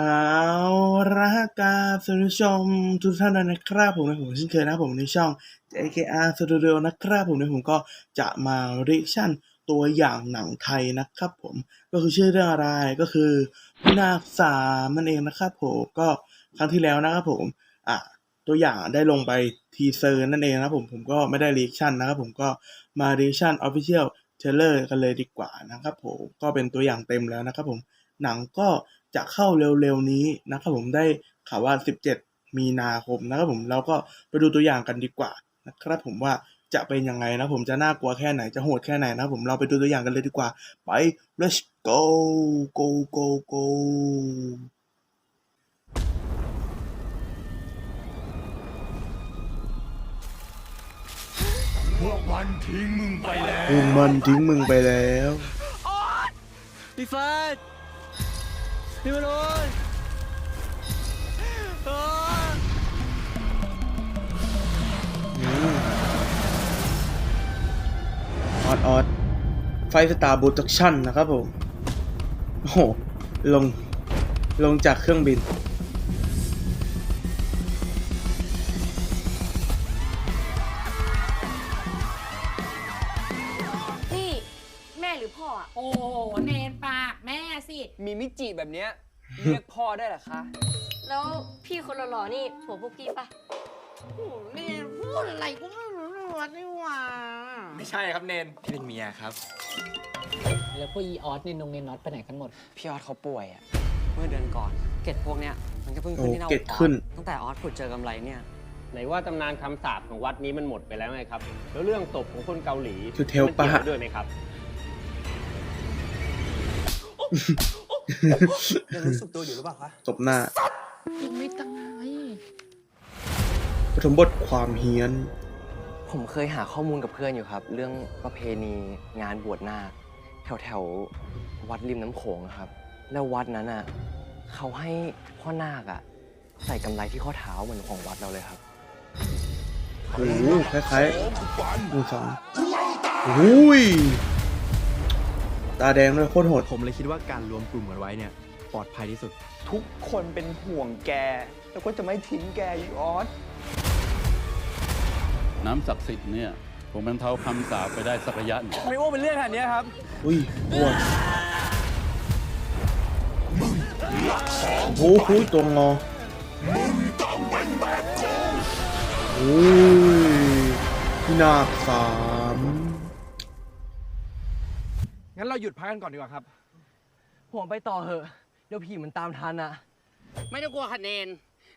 เอาละกราบสวัสดีชมทุกท่านนะครับผมในผมเช่นเคยนะครับผมในช่อง JKR Studio นะครับผมในผมก็จะมา reaction ตัวอย่างหนังไทยนะครับผมก็คือชื่อเรื่องอะไรก็คือพินาศสามนั่นเองนะครับผมก็ครั้งที่แล้วนะครับผมอะตัวอย่างได้ลงไปทีเซอร์นั่นเองนะครับผมผมก็ไม่ได้ reaction นะครับผมก็มา reaction official trailer กันเลยดีกว่านะครับผมก็เป็นตัวอย่างเต็มแล้วนะครับผมหนังก็ จะเข้าเร็วๆนี้นะครับผมได้ข่าวว่า 17 มีนาคมนะครับผมเราก็ไปดูตัวอย่างกันดีกว่านะครับผมว่าจะเป็นยังไงนะผมจะน่ากลัวแค่ไหนจะโหดแค่ไหนนะผมเราไปดูตัวอย่างกันเลยดีกว่า ไป let's go go go go พวกมันทิ้งมึงไปแล้วพวกมันทิ้งมึงไปแล้วพี่เฟิร์ส พี่มนุษย์โอ๊ยออดออดไฟสตาร์บูตักชั่นนะครับผม โอ้โห ลง ลงจากเครื่องบิน หรือพ่ออะโอ้โหเนนปากแม่สิ มีมิจิแบบเนี้ยเรียกพ่อได้เหรอคะ แล้วพี่คนหล่อๆนี่ผัวพวกพี่ปะโอ้โหเนนพูดอะไรก็ไม่รู้เรื่องนี่หว่า ไม่ใช่ครับเนนพี่เป็นเมียครับ แล้วพวกอีออสเนนงเนนน็อตไปไหนกันหมด พี่ออสเขาป่วยอะเมื่อเดือนก่อน เกตพวกเนี้ยมันก็เพิ่งขึ้นที่หน้าโอ้อกเกรดขึ้น ออสตั้งแต่ออสขุดเจอกำไรเนี่ย ไหนว่าตำนานคำสาปของวัดนี้มันหมดไปแล้วไงครับ แล้วเรื่องศพของคนเกาหลีคือเทลมันเกี่ยวปะ ด้วยไหมครับ ยังรู้สึกตัวอยู่หรือเปล่าคะตบหน้ายังไม่ตายปฐมบทความเฮี้ยน ผมเคยหาข้อมูลกับเพื่อนอยู่ครับ เรื่องประเพณีงานบวชนาคแถวแถววัดริมน้ำโขงครับ แล้ววัดนั้นอะเขาให้พ่อนาคอะ ใส่กำไรที่ข้อเท้าเหมือนของวัดเราเลยครับโอ้โหคล้ายๆมือสองโอ้ย ตาแดงด้วยโคตรโหด ผมเลยคิดว่าการรวมกลุ่มกันไว้เนี่ยปลอดภัยที่สุด ทุกคนเป็นห่วงแก แล้วก็จะไม่ทิ้งแกอีออสน้ำศักดิ์สิทธิ์เนี่ย ผมบรรเทาคำสาปไปได้สักระยะหนึ่งไม่ว่าเป็นเรื่องขนาดนี้ครับ อุ้ยอ้วนโอ้โหตัวงอโอ้ยพี่นาคสาม งั้นเราหยุดพักกันก่อนดีกว่าครับ ผมไปต่อเหอะ เดี๋ยวผีมันตามทันอะไม่ต้องกลัวค่ะเนน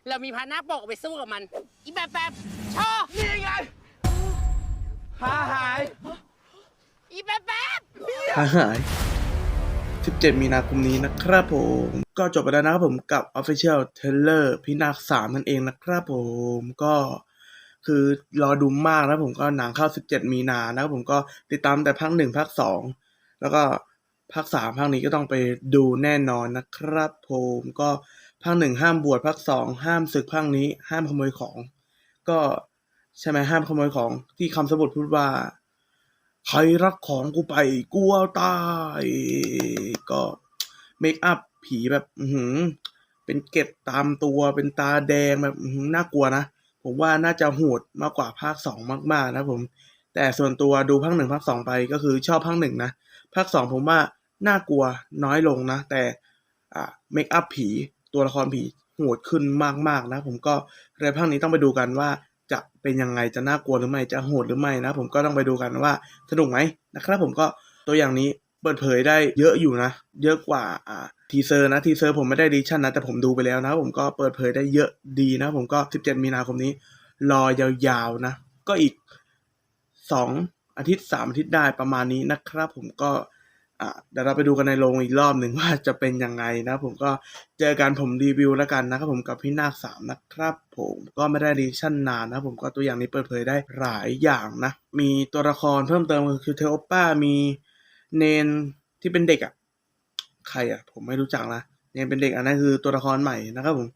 เรามีพาหน้าปกไปสู้กับมัน อีแบบแบบชอนี่ไงหาหาย อีแบบแบบหายหาย 17 มีนาคมนี้นะครับผม ก็จบไปแล้วนะครับผมกับ Official Trailer พี่นาคสามนั่นเองนะครับผมก็คือรอดูมากนะผมก็หนังเข้า 17 มีนานะครับผมก็ติดตามแต่ภาคหนึ่งภาคสอง แล้วก็ภาคสามภาคนี้ก็ต้องไปดูแน่นอนนะครับผมก็ภาคหนึ่งห้ามบวชภาคสองห้ามศึกภาคนี้ ห้ามขโมยของ ก็ใช่ไหมห้ามขโมยของที่คำสมุดพูดว่า ใครรักของกูไปกลัวตายก็เมคอัพผีแบบอืเป็นเก็ดตามตัวเป็นตาแดงแบบน่ากลัวนะผมว่าน่าจะโหดมากกว่าภาคสองมาก ๆ นะผม แต่ส่วนตัวดูภาคหนึ่งภาคสองไปก็คือชอบภาคหนึ่งนะ ภาคสองผมว่าน่ากลัวน้อยลงนะ แต่อ่าเมคอัพผีตัวละครผีโหดขึ้นมากๆนะ ผมก็เลยภาคนี้ต้องไปดูกันว่าจะเป็นยังไงจะน่ากลัวหรือไม่จะโหดหรือไม่นะ ผมก็ต้องไปดูกันว่าสนุกไหมนะครับผมก็ตัวอย่างนี้เปิดเผยได้เยอะอยู่นะ เยอะกว่าอ่าทีเซอร์นะทีเซอร์ผมไม่ได้ดิชั่นนะ แต่ผมดูไปแล้วนะ ผมก็เปิดเผยได้เยอะดีนะ ผมก็ 17 มีนาคมนี้ รอยาวๆนะ ก็อีกส อาทิตย์สามอาทิตย์ได้ประมาณนี้นะครับ ผมก็อ่าเดี๋ยวเราไปดูกันในโรงอีกรอบหนึ่งว่าจะเป็นยังไงนะผมก็เจอกันผมรีวิวแล้วกันนะครับผมกับพี่นาคสามนะครับ ผมก็ไม่ได้รีชั่นนานนะผมก็ตัวอย่างนี้เปิดเผยได้หลายอย่างนะ มีตัวละครเพิ่มเติมคือเทโอป้ามีเนนที่เป็นเด็กอะ่ะใครอะ่ะ ผมไม่รู้จักนะเนนเป็นเด็กอันนั้นคือตัวละครใหม่นะครับผม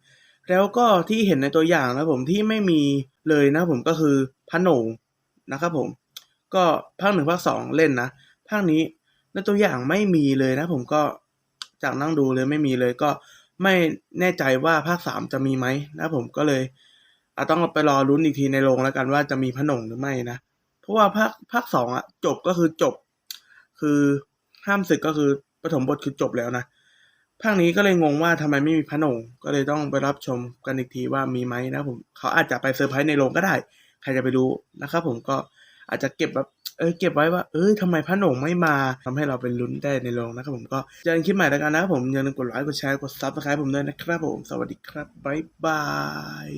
แล้วก็ที่เห็นในตัวอย่างนะผมที่ไม่มีเลยนะผมก็คือพระโหนงนะครับผม ก็ภาคหนึ่งภาคสองเล่นนะภาคนี้ในตัวอย่างไม่มีเลยนะ ผมก็จากนั่งดูเลยไม่มีเลยก็ไม่แน่ใจว่าภาคสามจะมีไหมนะผมก็เลยอาต้องไปรอลุ้นอีกทีในโรงแล้วกันว่าจะมีพนงหรือไม่นะ เพราะว่าภาคภาคสองอะจบก็คือจบ คือห้ามศึกก็คือปฐมบทคือจบแล้วนะภาคนี้ก็เลยงงว่าทำไมไม่มีพนงก็เลยต้องไปรับชมกันอีกทีว่ามีไหมนะผมเขาอาจจะไปเซอร์ไพรส์ในโรงก็ได้ ใครจะไปรู้นะครับผมก็ อาจจะเก็บแบบเออเก็บไว้ว่าเอ้ยทำไมพระหนงไม่มาทำให้เราเป็นลุ้นได้ในโรงนะครับผมก็เจอกันคลิปใหม่แล้วกันนะครับผมอย่าลืมกดไลค์กดแชร์กดซับสไครต์ผมด้วยนะครับผมสวัสดีครับบ๊ายบาย